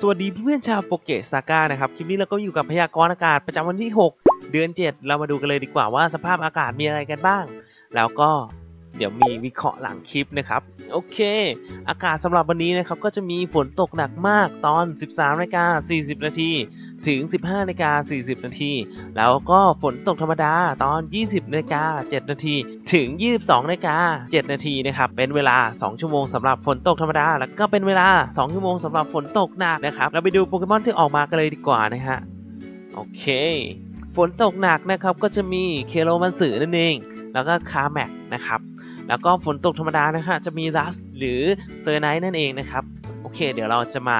สวัสดีเพื่อนชาวโปเกซาก้านะครับคลิปนี้เราก็อยู่กับพยากรณ์อากาศประจำวันที่ 6 เดือน 7 เรามาดูกันเลยดีกว่าว่าสภาพอากาศมีอะไรกันบ้าง แล้วก็เดี๋ยวมีวิเคราะห์หลังคลิปนะครับ โอเค อากาศสำหรับวันนี้นะครับก็จะมีฝนตกหนักมากตอน 13นาฬิกา40 นาที ถึง 15นาฬิกา40 นาที แล้วก็ฝนตกธรรมดาตอน 20นาฬิกา7นาที ถึง 22นาฬิกา7นาทีนะครับ เป็นเวลา 2 ชั่วโมงสำหรับฝนตกธรรมดา แล้วก็เป็นเวลา 2 ชั่วโมงสำหรับฝนตกหนักนะครับ เราไปดูโปเกมอนที่ออกมากันเลยดีกว่านะฮะ โอเค ฝนตกหนักนะครับ ก็จะมีเคโรมันสือนั่นเอง แล้วก็คาแม็กนะครับ แล้วก็ฝนตกธรรมดานะฮะจะมีรัสหรือเซอร์ไนท์นั่นเองนะครับ โอเค เดี๋ยวเราจะมา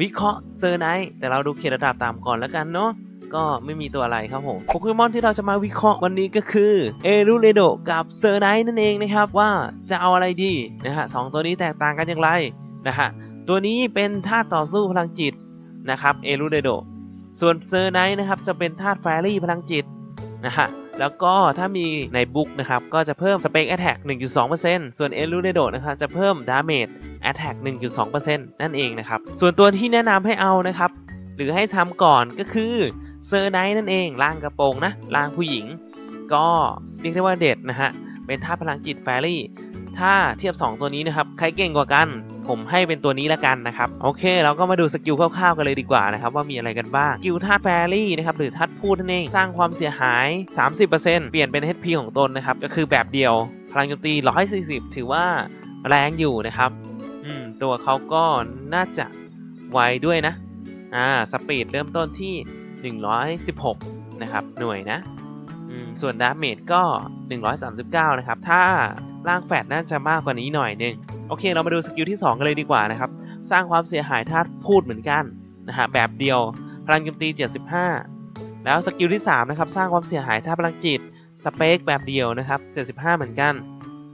วิเคราะห์เซอร์ไนท์แต่เราดูเขตระดับตามก่อนแล้วกันเนาะก็ไม่มีตัวอะไรครับผมโปเกมอนที่เราจะมาวิเคราะห์วันนี้ก็คือเอรูเรโดกับเซอร์ไนท์นั่นเองนะครับว่าจะเอาอะไรดีนะฮะสองตัวนี้แตกต่างกันอย่างไรนะฮะตัวนี้เป็นธาตุต่อสู้พลังจิตนะครับเอรูเรโดส่วนเซอร์ไนท์นะครับจะเป็นธาตุแฟรี่พลังจิตนะฮะ แล้วก็ถ้ามีในบุ๊กนะครับก็จะเพิ่มสเป c แอ t แทก1.2%ส่วนเอรูเรโดนะครับจะเพิ่มดาเมจ Attack 1.2%นั่นเองนะครับ ส่วนตัวที่แนะนำให้เอานะครับ หรือให้ทำก่อนก็คือเซอร์ไนท์นั่นเองล่างกระโปรงนะล่างผู้หญิง ก็เรียกได้ว่าเด็ดนะฮะเป็นท่าตุพลังจิตแฟรี่ ถ้าเทียบ 2 ตัวนี้นะครับใครเก่งกว่ากัน ผมให้เป็นตัวนี้ละกันนะครับโอเค เราก็มาดูสกิลคร่าวๆกันเลยดีกว่านะครับว่ามีอะไรกันบ้างสกิลธาตุแฟรี่นะครับหรือธาตุพูดนั่นเองสร้างความเสียหาย 30%เปลี่ยนเป็น HP ของตนนะครับก็คือแบบเดียว พลังโจมตี 140 ถือว่าแรงอยู่นะครับอืมตัวเขาก็น่าจะไวด้วยนะอ่าสปีดเริ่มต้นที่ 116 นะครับหน่วยนะ ส่วนดาเมจก็ 139 นะครับ ถ้าร่างแฟดน่าจะมากกว่านี้หน่อยนึง โอเค เรามาดูสกิลที่ 2 กันเลยดีกว่านะครับ สร้างความเสียหายธาตุพูดเหมือนกันนะฮะแบบเดียว พลังโจมตี 75 แล้วสกิลที่ 3 นะครับ สร้างความเสียหายธาตุพลังจิต สเปคแบบเดียวนะครับ 75 เหมือนกัน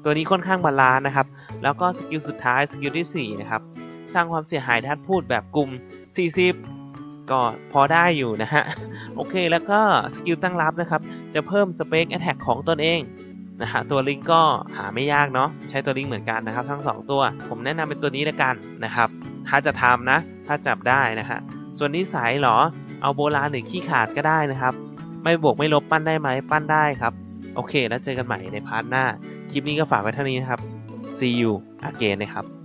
ตัวนี้ค่อนข้างบาลานนะครับ แล้วก็สกิลสุดท้ายสกิลที่4นะครับ สร้างความเสียหายธาตุพูดแบบกลุ่ม 40 ก็พอได้อยู่นะฮะ โอเคแล้วก็สกิลตั้งรับนะครับ จะเพิ่มสเปคแอ t แทกของตนเองนะฮะตัวลิงก็หาไม่ยากเนาะใช้ตัวลิงเหมือนกันนะครับ ทั้ง 2 ตัว ผมแนะนำเป็นตัวนี้ละกันนะครับ ถ้าจะทำนะ ถ้าจับได้นะฮะส่วนนิสัยเหรอเอาโบราณหรือขี้ขาดก็ได้นะครับ ไม่บวกไม่ลบปั้นได้ไหมปั้นได้ครับ โอเค แล้วเจอกันใหม่ในพาร์ทหน้า คลิปนี้ก็ฝากไว้เท่านี้นะครับ see you again นะครับ